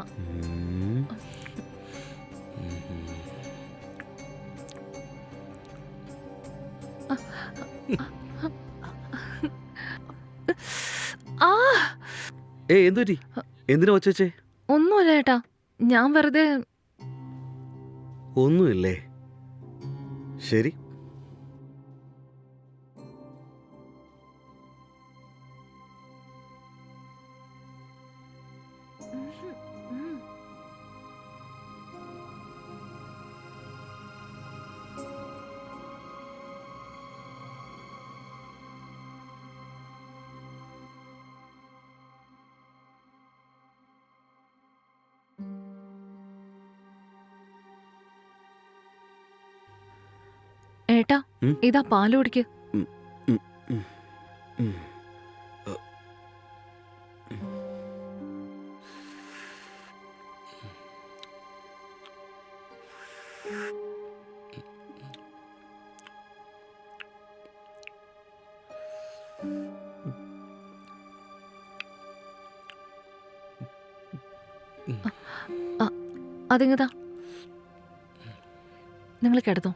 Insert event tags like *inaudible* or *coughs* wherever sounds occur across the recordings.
ഉം. ആ ഏ എന്തുപറ്റി? എന്തിനാ വച്ച വെച്ചേ? ഒന്നുമില്ല ഏട്ടാ. ഞാൻ വെറുതെ ഒന്നുമില്ലേ? ശരി. ഏട്ടാ? ഇതാ പാൽ കുടിക്ക് ഉം. അതിങ്ങതാ. നിങ്ങൾ കിടന്നോ.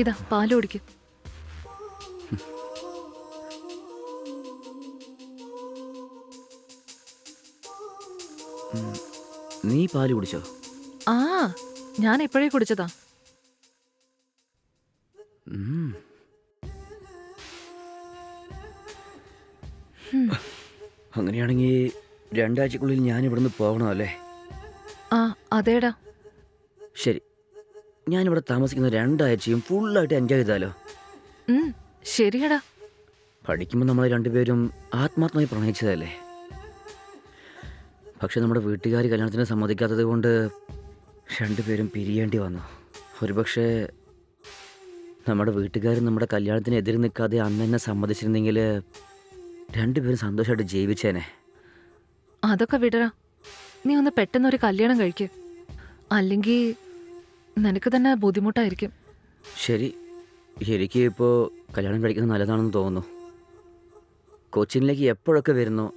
ഇതാ പാൽ കുടിക്ക്. നീ പാൽ കുടിച്ചോ? ആ ഞാൻ എപ്പോഴേ കുടിച്ചതാ. അങ്ങനെയാണെങ്കിൽ രണ്ടാഴ്ചക്കുള്ളിൽ ഞാൻ ഇവിടുന്ന് പോകണം അല്ലേ? ആ അതേടാ. ശരി. ഞാനിവിടെ താമസിക്കുന്ന രണ്ടാഴ്ചയും ഫുള്ളായിട്ട് എൻജോയ് ചെയ്താലോ? ശരിയടാ. പഠിക്കുമ്പോൾ നമ്മളെ രണ്ടുപേരും ആത്മാർത്ഥമായി പ്രണയിച്ചതല്ലേ? പക്ഷെ നമ്മുടെ വീട്ടുകാർ കല്യാണത്തിന് സമ്മതിക്കാത്തത് കൊണ്ട് രണ്ടുപേരും പിരിയേണ്ടി വന്നു. ഒരുപക്ഷെ നമ്മുടെ വീട്ടുകാർ നമ്മുടെ കല്യാണത്തിന് എതിര് നിൽക്കാതെ അന്ന് തന്നെ സമ്മതിച്ചിരുന്നെങ്കിൽ രണ്ടുപേരും സന്തോഷമായിട്ട് ജീവിച്ചേനെ. അതൊക്കെ വിടറ. നീ ഒന്ന് പെട്ടെന്ന് ഒരു കല്യാണം കഴിക്ക്. അല്ലെങ്കിൽ നിനക്ക് തന്നെ ബുദ്ധിമുട്ടായിരിക്കും. ശരി. എനിക്ക് ഇപ്പോൾ കല്യാണം കഴിക്കുന്നത് നല്ലതാണെന്ന് തോന്നുന്നു. കൊച്ചിനിലേക്ക് എപ്പോഴൊക്കെ വരുന്നു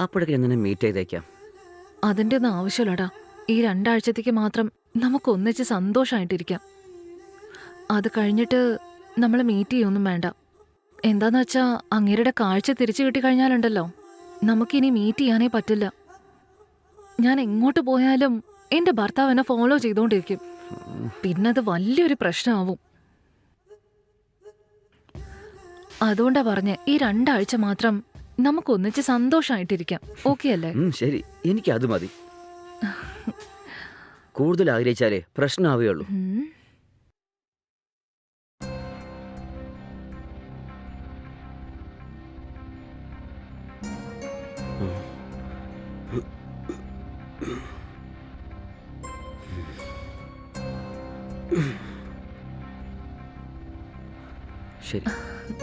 അപ്പോഴൊക്കെ ഞാൻ നിന്നെ മീറ്റ് ചെയ്തേക്കാം. അതിന്റെ ഒന്നും ആവശ്യമില്ലടാ. ഈ രണ്ടാഴ്ചത്തേക്ക് മാത്രം നമുക്ക് ഒന്നിച്ച് സന്തോഷമായിട്ടിരിക്കാം അത് കഴിഞ്ഞിട്ട് നമ്മൾ മീറ്റ് ചെയ്യൊന്നും വേണ്ട. എന്താന്ന് വെച്ചാ അങ്ങേരുടെ കാഴ്ച തിരിച്ചു കിട്ടി കഴിഞ്ഞാലുണ്ടല്ലോ. നമുക്കിനി മീറ്റ് ചെയ്യാനേ പറ്റില്ല. ഞാൻ എങ്ങോട്ട് പോയാലും എന്റെ ഭർത്താവ് എന്നെ ഫോളോ ചെയ്തുകൊണ്ടിരിക്കും പിന്നത് വലിയൊരു പ്രശ്നമാവും. അതുകൊണ്ടാ പറഞ്ഞ ഈ രണ്ടാഴ്ച മാത്രം നമുക്ക് ഒന്നിച്ച് സന്തോഷമായിട്ടിരിക്കാം ഓക്കെ അല്ലേ? ശരി. എനിക്ക് അത് മതി. കൂടുതൽ ആഗ്രഹിച്ചാലേ പ്രശ്നമാവുകയുള്ളൂ. *coughs* ശരി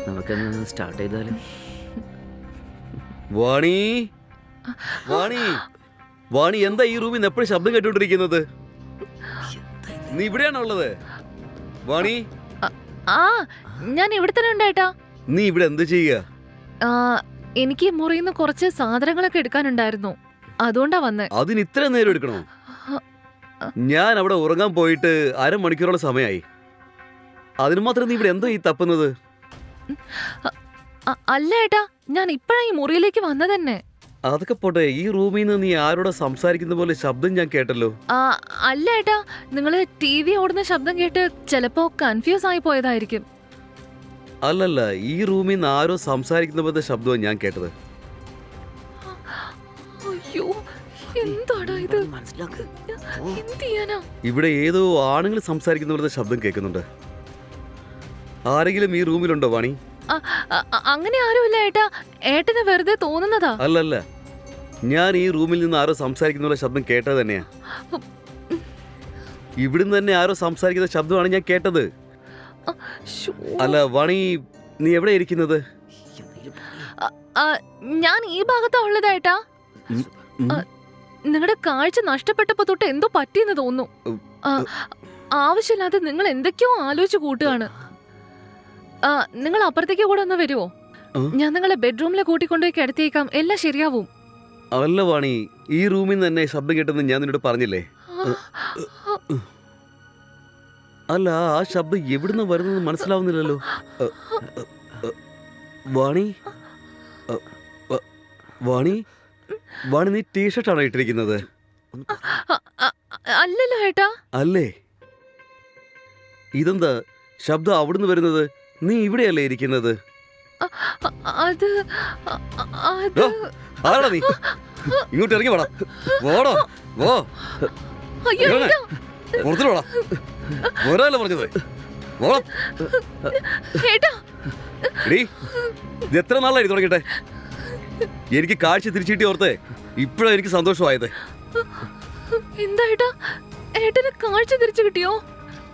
നമുക്കൊന്ന് സ്റ്റാർട്ട് ചെയ്താലോ? വാണി? വാണി? വാണി എന്താ ഈ റൂമിൽ നിന്ന് എപ്പോഴും ശബ്ദം കേട്ടോണ്ടിരിക്കുന്നത്? നീ ഇവിടെയാണോ ഉള്ളത്? വാണി? ആ ഞാൻ ഇവിടെ തന്നെ ഉണ്ടായിട്ടാ നീ ഇവിടെ എന്ത് ചെയ്യുക? എനിക്ക് മുറിയിൽ നിന്ന് കുറച്ച് സാധനങ്ങളൊക്കെ എടുക്കാനുണ്ടായിരുന്നു. അതുകൊണ്ടാ വന്നേ. അതിന് ഇത്ര നേരം എടുക്കണോ? ഞാൻ അവിടെ ഉറങ്ങാൻ പോയിട്ട് അരമണിക്കൂറോളം സമയമായി അതിന് മാത്രം നീ ഇവിടെ എന്തോ ഈ തപ്പുന്നത്? അല്ല ഏട്ടാ ഞാൻ ഇപ്പഴാ ഈ മുറിയിലേക്ക് വന്നതന്നെ. അതൊക്കെ പോട്ടെ ഈ റൂമിൽ നിന്ന് നീ ആരോടെ സംസാരിക്കുന്ന പോലെ ശബ്ദം ഞാൻ കേട്ടല്ലോ. അല്ല ഏട്ടാ നിങ്ങൾ ടി വി ഓടുന്ന ശബ്ദം കേട്ട് ചിലപ്പോ കൺഫ്യൂസ് ആയി പോയതായിരിക്കും. അല്ലല്ല ഈ റൂമിൽ നിന്ന് ആരോ സംസാരിക്കുന്ന പോലത്തെ ശബ്ദമാണ് ഞാൻ കേട്ടത്. എന്ത് ചെയ്യാനാ? ഇവിടെ ഏതോ ആണുങ്ങൾ സംസാരിക്കുന്ന പോലത്തെ ശബ്ദം കേൾക്കുന്നുണ്ട്. ആരെങ്കിലും ഈ റൂമിലുണ്ടോ വാണി? അങ്ങനെ ആരുമില്ല ഏട്ടാ. ഏട്ടന് വെറുതെ തോന്നുന്നതാ. അല്ലല്ല. ഞാൻ ഈ റൂമിൽ നിന്ന് ആരോ സംസാരിക്കുന്ന ശബ്ദം കേട്ടത് തന്നെയാ. ഇവിടുന്ന് തന്നെ ആരോ സംസാരിക്കുന്ന ശബ്ദമാണ് ഞാൻ കേട്ടത്. അല്ല വാണി നീ എവിടെ ഇരിക്കുന്നത്? ഞാൻ ഈ ഭാഗത്താ ഉള്ളതേട്ടാ ഉം, ഉം. നിങ്ങളുടെ കാഴ്ച നഷ്ടപ്പെട്ടപ്പോ തൊട്ട് എന്തോ പറ്റിയെന്ന് തോന്നുന്നു. ആവശ്യമില്ലാതെ നിങ്ങൾ എന്തൊക്കെയോ ആലോചിച്ചു കൂട്ടുകയാണ്. നിങ്ങൾ അപ്പുറത്തേക്ക് കൂടെ ഒന്ന് വരുമോ ഞാൻ നിങ്ങളെ ബെഡ്റൂമിലെ കൂട്ടിക്കൊണ്ടുപോയി കിടത്തിയേക്കാം. എല്ലാം ശരിയാവും. അല്ല വാണി. ഈ റൂമിൽ നിന്ന് തന്നെ ശബ്ദം കേട്ടെന്ന് ഞാൻ നിന്നോട് പറഞ്ഞില്ലേ? അല്ല ആ ശബ്ദം എവിടുന്ന് വരുന്നത് മനസ്സിലാവുന്നില്ലല്ലോ. വാണി? വാണി? വാണി നീ ടീഷർട്ടാണോ ഇട്ടിരിക്കുന്നത്? അല്ലല്ലോ ഏട്ടാ. അല്ലേ? ഇതെന്താ? ശബ്ദം അവിടുന്ന് വരുന്നത് നീ ഇവിടെയല്ലേ ഇരിക്കുന്നത്? അത് ഓ, നീ. ഇങ്ങോട്ട് ഇറങ്ങി വേണം വേണോ വാ. പുറത്തോട്ട് വാടാ. വരാനല്ലേ പറഞ്ഞത്. ഇത് എത്ര നാളായി തുടങ്ങിട്ടെ എനിക്ക് കാഴ്ച തിരിച്ചിട്ടി ഓർത്ത്. ഇപ്പോഴാണ് എനിക്ക് സന്തോഷമായത്. എന്താ ഏട്ടാ? ഏട്ടന് കാഴ്ച തിരിച്ചു കിട്ടിയോ?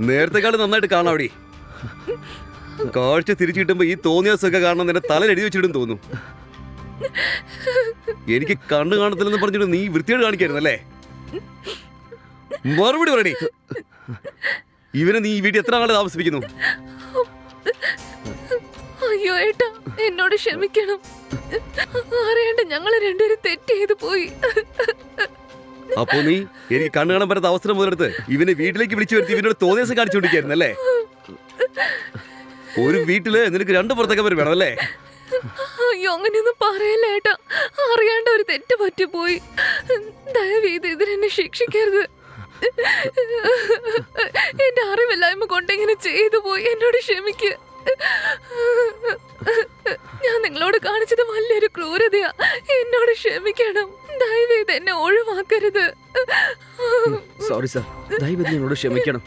നേരത്തെക്കാളും നന്നായിട്ട് കാണാം അവിടെ. കാഴ്ച തിരിച്ചു കിട്ടുമ്പോ ഈ തോന്നിയാസൊക്കെ കാണണം നിന്റെ തലയിൽ എഴുതി വെച്ചിടും തോന്നും. എനിക്ക് കണ്ണു കാണത്തില്ലെന്ന് പറഞ്ഞിട്ട് നീ വൃത്തിയോട് കാണിക്കായിരുന്നല്ലേ മറുപടി പറയണേ ഇവനെ നീ വീട്ടിൽ എത്ര നാളെ താമസിപ്പിക്കുന്നു? അയ്യോ ഏട്ടാ എന്നോട് ക്ഷമിക്കണം. അറിയാണ്ട് ഞങ്ങൾ രണ്ടുപേരും തെറ്റ് ചെയ്തു പോയി. അപ്പൊ നീ എനിക്ക് കണ്ണു കാണാൻ പറ്റാത്ത അവസരം മുതലെടുത്ത് ഇവനെ വീട്ടിലേക്ക് വിളിച്ചു വരുത്തി ഇവനോട് തോന്നിയാസം കാണിച്ചുകൊണ്ടിരിക്കായിരുന്നല്ലേ ഒരു വീട്ടിൽ നിനക്ക് രണ്ട് പുറത്തൊക്കെ വരും അല്ലേ അയ്യോ അങ്ങനെയൊന്നും പറയല്ല ഏട്ടാ. അറിയാണ്ട് ഒരു തെറ്റ് പറ്റിപ്പോയി. ദയവീത് ഇതിനെന്നെ ശിക്ഷിക്കരുത്. എന്റെ അറിവില്ലായ്മ കൊണ്ട് ഇങ്ങനെ ചെയ്തു പോയി. എന്നോട് ക്ഷമിക്ക്. ക്ഷമിക്കണം. ദയവീത് എന്നെ ഒഴിവാക്കരുത്. സോറി സാർ ദയവത് എന്നോട് ക്ഷമിക്കണം.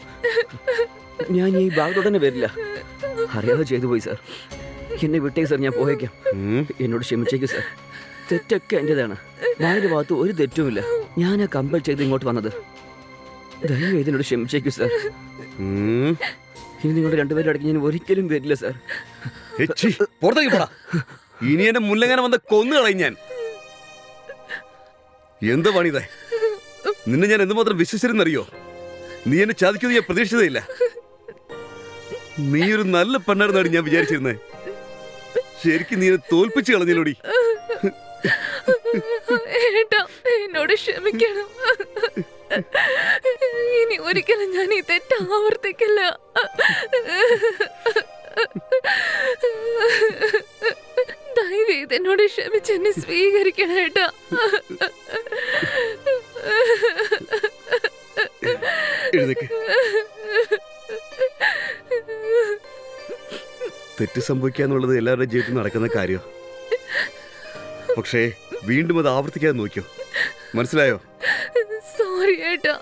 ഞാൻ ഈ ഭാഗത്തോടെ വരില്ല. അറിയാതെ ചെയ്തു പോയി സാർ എന്നെ വിട്ടേക്ക് സാർ ഞാൻ പോയേക്കാം. എന്നോട് ക്ഷമിച്ചേക്ക് സാർ തെറ്റൊക്കെ എന്റെതാണ് വായുടെ ഭാഗത്ത് ഒരു തെറ്റുമില്ല. ഞാൻ ആ കമ്പൽ ചെയ്ത് ഇങ്ങോട്ട് വന്നത്. ദയവ് ഇതിനോട് ക്ഷമിച്ചേക്കും സാർ. ഇനി നിങ്ങളുടെ രണ്ടുപേരും അടക്കി ഞാൻ ഒരിക്കലും വരില്ല സാർ എച്ചി, പുറത്തേക്ക് പോടാ. ഇനി എന്റെ മുല്ലങ്ങനെ വന്ന് കൊന്നു കളയും ഞാൻ. എന്ത് പണിതേ? നിന്നെ ഞാൻ എന്തുമാത്രം വിശ്വസിച്ചിരുന്നറിയോ? നീ എന്നെ ചതിക്കുന്നത് ഞാൻ പ്രതീക്ഷിച്ചതേയില്ല. നീ ഒരു നല്ല പെണ്ണായിരുന്നാണ് ഞാൻ വിചാരിച്ചിരുന്നത് ശരിക്കും നീ തോൽപ്പിച്ചു കളഞ്ഞില്ലോടി. എന്നോട് ക്ഷമിക്കണം. ഇനി ഒരിക്കലും ഞാൻ ഈ തെറ്റ് ആവർത്തിക്കില്ല. ദയവേത് എന്നോട് ക്ഷമിച്ച് എന്നെ സ്വീകരിക്കണം ഏട്ടാ തെറ്റ് സംഭവിക്കുക എന്നുള്ളത് എല്ലാവരുടെയും ജീവിതത്തിൽ നടക്കുന്ന കാര്യോ? പക്ഷേ വീണ്ടും അത് ആവർത്തിക്കാൻ നോക്കിയോ? മനസ്സിലായോ? സോറി ഏട്ടാ.